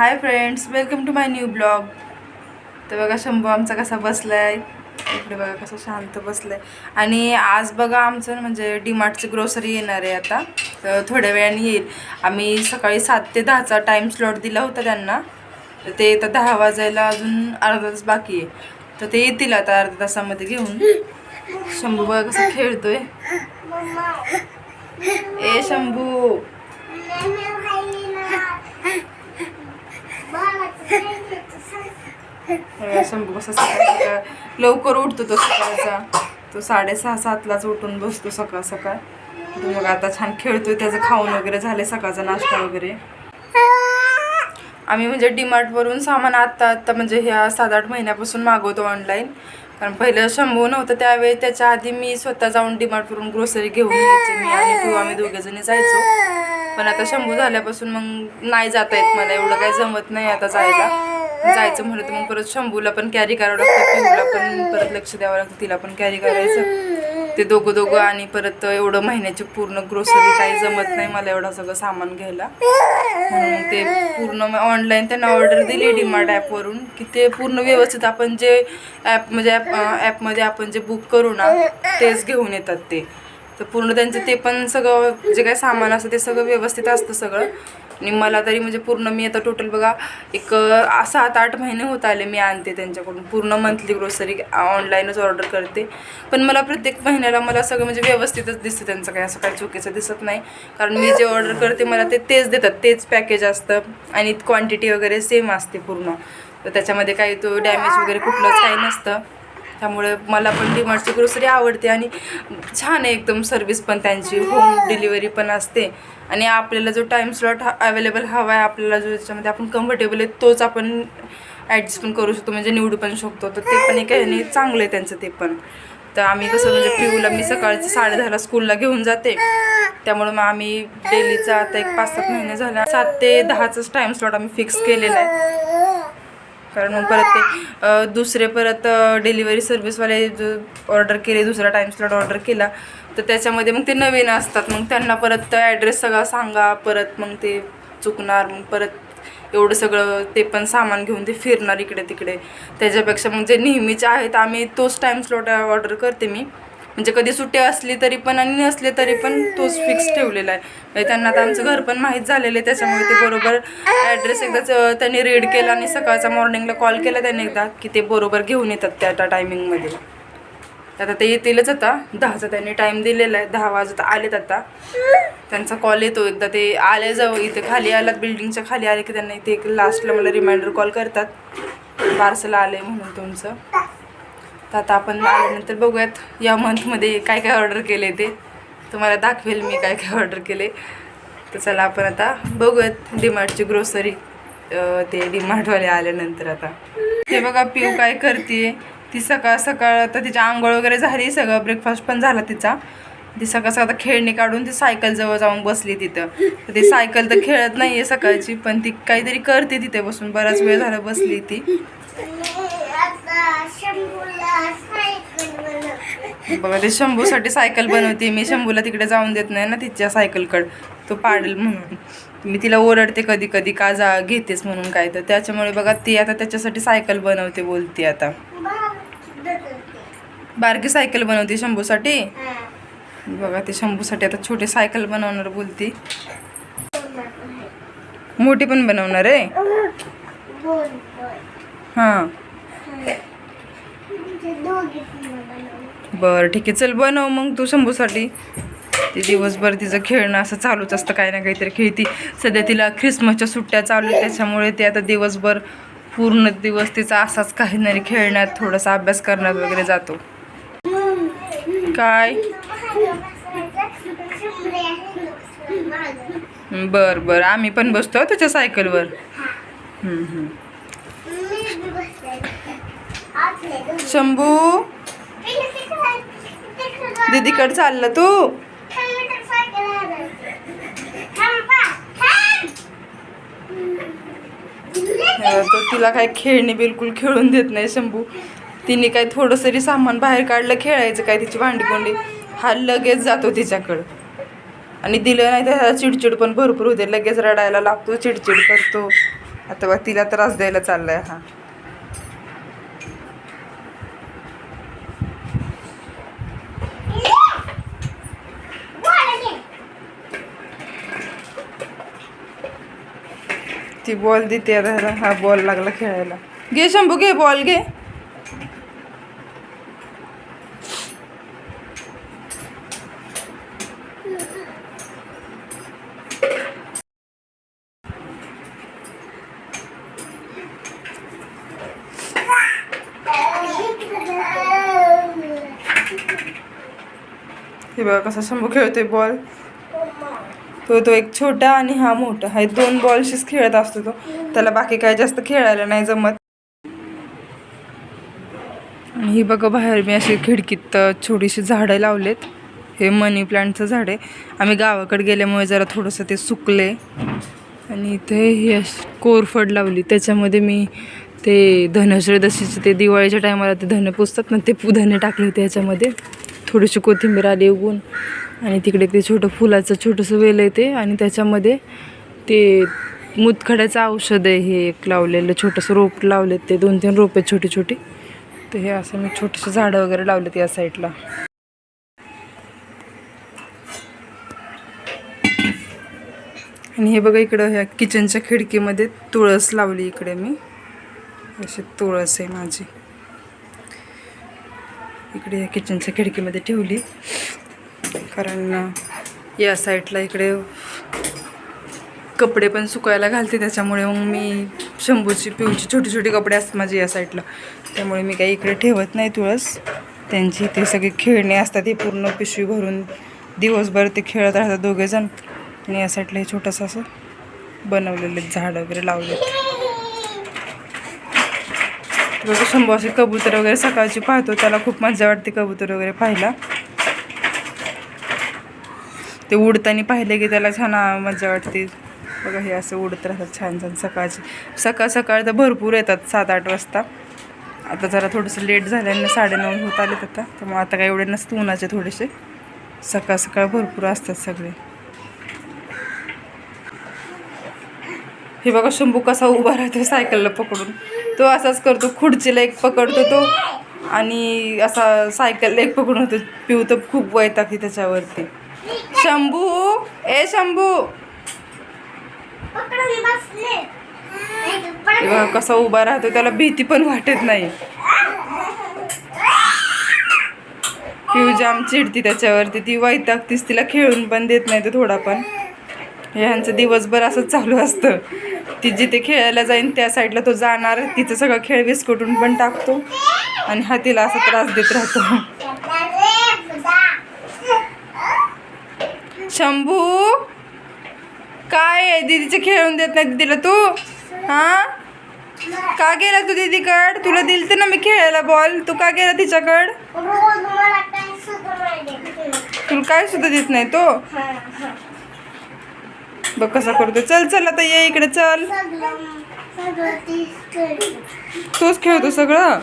Hi friends welcome to my new blog तर बघा शंभू आमचा कसा बसलाय? इकडे बघा कसं शांत बसला आहे आणि आज बघा आमचं म्हणजे डीमार्टची ग्रोसरी येणार आहे आता. तर थोड्या वेळाने येईल. आम्ही सकाळी सात ते दहाचा टाईम स्लॉट दिला होता त्यांना. तर ते आता दहा वाजायला अजून अर्धा तास बाकी आहे. तर ते येतील आता अर्धा तासामध्ये घेऊन. शंभू बघा कसा खेळतोय. ए शंभू. शंभू कसा सकाळ लवकर उठतो तो सकाळचा. तो साडेसहा सातलाच उठून बसतो सकाळ सकाळ. तो मग आता छान खेळतोय त्याचं खाऊन वगैरे झाले सकाळचा नाश्ता वगैरे. आम्ही म्हणजे डीमार्टवरून सामान आत्ता आत्ता म्हणजे ह्या सात आठ महिन्यापासून मागवतो ऑनलाईन कारण पहिलं शंभू नव्हतं त्यावेळी त्याच्या आधी मी स्वतः जाऊन डीमार्टवरून ग्रोसरी घेऊन यायची. मी आणि तू आम्ही दोघेजणी जायचो. पण आता शंभू झाल्यापासून मग नाही जाता येत मला एवढं काही जमत नाही आता जायला. जायचं म्हणलं तर मग परत शंभूला पण कॅरी करावं लागतं पिऊला पण परत लक्ष द्यावं लागतं तिला पण कॅरी करायचं. ते दोघं दोघं आणि परत एवढं महिन्याची पूर्ण ग्रोसरी काही जमत नाही मला एवढं सगळं सामान घ्यायला. म्हणून ते पूर्ण ऑनलाईन त्यांना ऑर्डर दिली डिमार्ट ॲपवरून की ते पूर्ण व्यवस्थित आपण जे ॲप म्हणजे ॲप ॲपमध्ये आपण जे बुक करू ना तेच घेऊन येतात ते. तर पूर्ण त्यांचं ते पण सगळं जे काही सामान असतं ते सगळं व्यवस्थित असतं सगळं. आणि मला तरी म्हणजे पूर्ण मी आता टोटल बघा एक सात आठ महिने होत आले मी आणते त्यांच्याकडून. पूर्ण मंथली ग्रोसरी ऑनलाईनच ऑर्डर करते. पण मला प्रत्येक महिन्याला मला सगळं म्हणजे व्यवस्थितच दिसतं त्यांचं काही असं काही चुकीचं दिसत नाही. कारण मी जे ऑर्डर करते मला ते तेच देतात तेच पॅकेज असतं. आणि क्वांटिटी वगैरे सेम असते पूर्ण. तर त्याच्यामध्ये काही तो डॅमेज वगैरे कुठलंच काही नसतं. त्यामुळे मला पण डीमार्टची ग्रोसरी आवडते आणि छान आहे एकदम सर्विस पण त्यांची होम डिलिव्हरी पण असते. आणि आपल्याला जो टाईम स्लॉट अवेलेबल हवा आहे आपल्याला जो याच्यामध्ये आपण कम्फर्टेबल आहे तोच आपण ॲडजस्ट पण करू शकतो. म्हणजे निवडू पण शकतो. तर ते पण एक ह्याने चांगलं आहे त्यांचं ते पण. तर आम्ही कसं म्हणजे पिऊला मी सकाळचं साडे दहाला स्कूलला घेऊन जाते. त्यामुळे मग आम्ही डेलीचा आता एक पाच सात महिने झाला. सात ते दहाचाच टाईम स्लॉट आम्ही फिक्स केलेला आहे. कारण मग परत ते दुसरे परत डिलिव्हरी सर्व्हिसवाले जो ऑर्डर केले दुसरा टाईम स्लॉट ऑर्डर केला तर त्याच्यामध्ये मग ते नवीन असतात. मग त्यांना परत ॲड्रेस सगळा सांगा परत मग ते चुकणार मग परत एवढं सगळं ते पण सामान घेऊन ते फिरणार इकडे तिकडे त्याच्यापेक्षा मग जे नेहमीचे आहेत आम्ही तोच टाईम स्लॉट ऑर्डर करते मी. म्हणजे कधी सुट्टी असली तरी पण आणि नसले तरी पण तोच फिक्स ठेवलेला आहे. म्हणजे त्यांना आता आमचं घर पण माहीत झालेलं आहे त्याच्यामुळे ते बरोबर ॲड्रेस एकदाच त्यांनी रीड केला आणि सकाळचा मॉर्निंगला कॉल केला त्यांनी एकदा की ते बरोबर घेऊन येतात त्या त्या टायमिंगमध्ये आता ते येतीलच आता दहाचा त्यांनी टाईम दिलेला आहे दहा वाजता आलेत आता. त्यांचा कॉल येतो एकदा ते आले जाऊ इथे खाली आलात बिल्डिंगच्या खाली आले की त्यांना इथे एक लास्टला मला रिमाइंडर कॉल करतात. पार्सल आले म्हणून तुमचं. तर आता आपण आल्यानंतर बघूयात या मंथमध्ये काय काय ऑर्डर केले ते. तुम्हाला दाखवेल मी काय काय ऑर्डर केले. तर चला आपण आता बघूयात डीमार्टची ग्रोसरी ते डीमार्टवाले आल्यानंतर आता. ते बघा पिऊ काय करते ती सकाळ सकाळ आता तिची आंघोळ वगैरे झाली सगळं ब्रेकफास्ट पण झाला तिचा. ती सकाळ सकाळ खेळणी काढून ती सायकल जवळ जाऊन बसली तिथं. तर ती सायकल तर खेळत नाही आहे सकाळची पण ती काहीतरी करते तिथे बसून. बराच वेळ झाला बसली ती. बघा ते शंभूसाठी सायकल बनवते. मी शंभूला तिकडे जाऊन देत नाही ना तिच्या सायकलकडं. तो पाडेल म्हणून. मी तिला ओरडते कधी कधी का जा घेतेस म्हणून काय तर. त्याच्यामुळे बघा ती आता त्याच्यासाठी सायकल बनवते बोलते आता. बारकी सायकल बनवते शंभूसाठी? बघा ते शंभूसाठी आता छोटी सायकल बनवणार बोलती. मोठी पण बनवणार आहे? हां. बरं ठीक आहे. चल बनव मग तू शंभूसाठी. ते दिवसभर तिचं खेळणं असं चालूच असतं काही ना काहीतरी खेळती. सध्या तिला ख्रिसमसच्या सुट्ट्या चालू आहेत त्याच्यामुळे ते आता दिवसभर पूर्ण दिवस तिचा असाच काही नाही खेळण्यात थोडासा अभ्यास करण्यात वगैरे जातो. काय? बर बर. आम्ही पण बसतो त्याच्या सायकलवर. शंभू? दीदीकडे चाललं तू? तो तिला काय खेळणी बिलकुल खेळून देत नाही शंभू. तिने काय थोडंसं तरी सामान बाहेर काढलं खेळायचं काय तिची भांडीकोंडी हा लगेच जातो तिच्याकडं. आणि दिलं नाही तर चिडचिड पण भरपूर होते. लगेच रडायला लागतो चिडचिड करतो. आता तिला त्रास द्यायला चाललाय हा. ती बॉल देते आता हा बॉल लागला खेळायला. घे शंभू घे बॉल घे. हे बघा कसा शंभू खेळतोय बॉल तो तो एक छोटा आणि हा मोठा. हा दोन बॉलशीच खेळत असतो तो. त्याला बाकी काय जास्त खेळायला नाही जमत. आणि ही बघा बाहेर मी अशी खिडकीत छोटीशी झाडं लावलेत. हे मनी प्लांटचं झाड आहे. आम्ही गावाकडे गेल्यामुळे जरा थोडंसं ते सुकले. आणि इथे ही अशी कोरफड लावली. त्याच्यामध्ये मी ते धनश्रयदशीचे ते दिवाळीच्या टायमाला ते धन पुसतात ना ते पु- धने टाकले होते याच्यामध्ये. थोडीशी कोथिंबीर आली उगून आणि तिकडे ते छोटं फुलाचं छोटंसं वेल आहे ते. आणि त्याच्यामध्ये ते मुतखड्याचं औषध आहे हे एक लावलेलं छोटंसं रोप लावलेत ते दोन तीन रोप आहेत छोटी छोटी तर हे असं मी छोटेसे झाडं वगैरे लावलेत या साईडला. आणि हे बघा इकडं ह्या किचनच्या खिडकीमध्ये तुळस लावली इकडे मी. अशी तुळस आहे माझी. इकडे ह्या किचनच्या खिडकीमध्ये ठेवली. कारण या साईडला इकडे कपडे पण सुकायला घालते त्याच्यामुळे मग मी शंभूची पिऊची छोटी छोटी कपडे असतात माझे या साईडला. त्यामुळे मी काही इकडे ठेवत नाही तुळस. त्यांची ते सगळे खेळणे असतात हे पूर्ण पिशवी भरून दिवसभर ते खेळत राहतात दोघेजण. आणि या साईडला हे छोटंसं असं बनवलेले झाड वगैरे लावलेत. बघा शंभू असे कबूतर वगैरे सकाळची पाहतो त्याला खूप मजा वाटते कबूतर वगैरे पाहायला. ते उडताना पाहिले की त्याला छान मजा वाटते. बघा हे असं उडत राहतात छान छान सकाळची. सकाळ सकाळ तर भरपूर येतात सात आठ वाजता. आता जरा थोडंसं लेट झाल्यानं साडेनऊ होत आलेत आता. त्यामुळे आता काय एवढे नसतं उन्हाचे थोडेसे. सकाळ सकाळ भरपूर असतात सगळे. हे बघा शंभू कसा उभा राहतो सायकलला पकडून. तो असाच करतो खुर्चीला एक पकडतो तो आणि असा सायकलला एक पकडून होतो. पिऊ तर खूप वैतागते त्याच्यावरती. शंभू ए शंभू. कसा उभा राहतो त्याला भीती पण वाटत नाही. पिऊ जाम चिडती त्याच्यावरती. ती वैतागतीस तिला खेळून पण देत नाही तो थोडा पण. ह्यांचं दिवसभर असंच चालू असतं. ती जिथे खेळायला जाईन त्या साईडला तो जाणार. तिचं सगळं खेळ विस्कटून पण टाकतो. आणि हा तिला असा त्रास देत राहतो. शंभू? काय आहे? दीदीचे खेळून देत नाही दीदीला तू? हा? का गेला तू दीदीकड? तुला दिलते ना मी खेळायला बॉल तू का गेला तिच्याकड? तुला काय सुद्धा देत नाही तो? बघ कसा करतो चल चल आता ये इकडे चल. तोच खेळतो सगळं?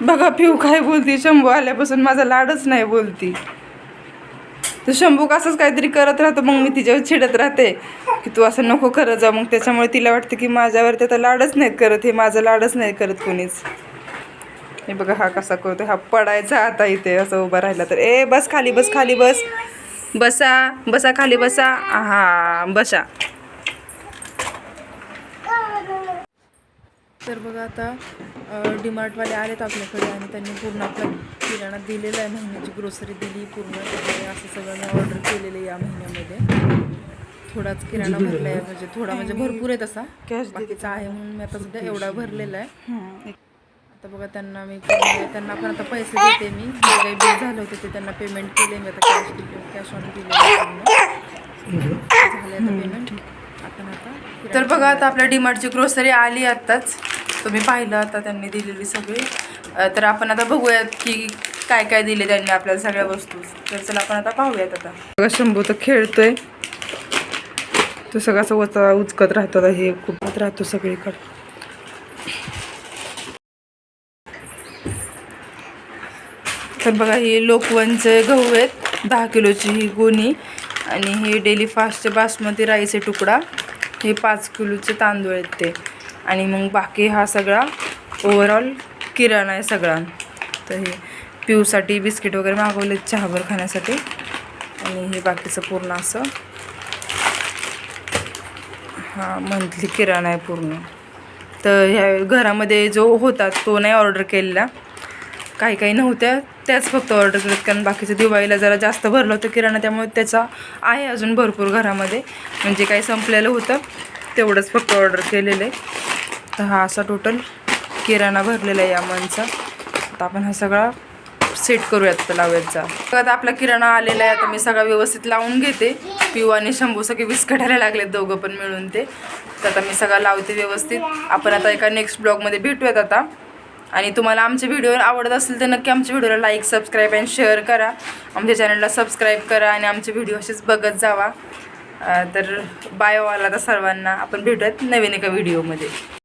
बघा पिऊ काय बोलती. शंभू आल्यापासून माझा लाडच नाही बोलती. तर शंभू असंच काहीतरी करत राहतो मग मी तिच्यावर चिडत राहते. की तू असं नको करत जा. मग त्याच्यामुळे तिला वाटतं की माझ्यावरती तर लाडच नाहीत करत. हे माझं लाडच नाही करत कोणीच. हे बघा हा कसा करतो हा पडायचा आता इथे. असं उभा राहिला तर. ए बस खाली बस खाली बस. बसा बसा खाली बसा. हा बसा. तर बघा आता डीमार्टवाले आलेत आपल्याकडे आणि त्यांनी पूर्ण आपला किराणा दिलेला आहे महिन्याची ग्रोसरी दिली पूर्ण असं सगळं मी ऑर्डर केलेलं आहे या महिन्यामध्ये. थोडाच किराणा भरला आहे म्हणजे थोडा म्हणजे भरपूर आहे तसा. बाकीचा आहे म्हणून मी आता सध्या एवढा भरलेला आहे. आता बघा त्यांना मी त्यांना पण आता पैसे देते मी. जे काही बिल झालं होतं ते त्यांना पेमेंट केले मी आता कॅश दिले कॅश ऑन दिले झाले आता पेमेंट आपण आता तर बघा आता आपल्या डीमार्टची ग्रोसरी आली आत्ताच. तुम्ही पाहिलं आता त्यांनी दिलेली सगळी. तर आपण आता बघूयात की काय काय दिले त्यांनी आपल्याला सगळ्या वस्तू. तर चला आपण आता पाहूयात आता. बघा शंभू तर खेळतोय. तो सगळा असं वचा उचकत राहतो आता हे खूप राहतो सगळीकडे. तर बघा ही लोकवनचे गहू आहेत. दहा किलोची ही गोणी आणि हे डेली फास्टचे बासमती राईसचे तुकडा. हे पाच किलोचे तांदूळ आहेत ते. आणि मग बाकी हा सगळा ओवरऑल किराणा आहे सगळा. तर हे पिऊसाठी बिस्किट वगैरे मागवले चहावर खाण्यासाठी. आणि हे बाकीचं पूर्ण असं हा मंथली किराणा आहे पूर्ण. तर ह्या घरामध्ये जो होता तो नाही ऑर्डर केलेला. काही काही नव्हत्या त्याच फक्त ऑर्डर केल्यात कारण बाकीचं दिवाळीला जरा जास्त भरलं होतं किराणा त्यामुळे त्याचा आहे अजून भरपूर घरामध्ये. म्हणजे काही संपलेलं होतं. तेवढंच फक्त ऑर्डर केलेलं आहे. तर हा असा टोटल किराणा भरलेला आहे या मनचा आता आपण हा सगळा सेट करूयात तर लावूयात जा. आता आपला किराणा आलेला आहे आता मी सगळा व्यवस्थित लावून घेते. पिऊ आणि शंभू सगळे विस्कटायला लागलेत दोघं पण मिळून ते. तर आता मी सगळं लावते व्यवस्थित. आपण आता एका नेक्स्ट ब्लॉगमध्ये भेटूयात आता. आणि तुम्हाला आमचे व्हिडिओ आवडत असेल तर नक्की आमच्या व्हिडिओला लाईक सबस्क्राईब अँड शेअर करा. आमच्या चॅनलला सबस्क्राईब करा आणि आमचे व्हिडिओ असेच बघत जावा. तर बाय वाला सर्वांना आपण भेटूयात नवीन एका व्हिडिओमध्ये.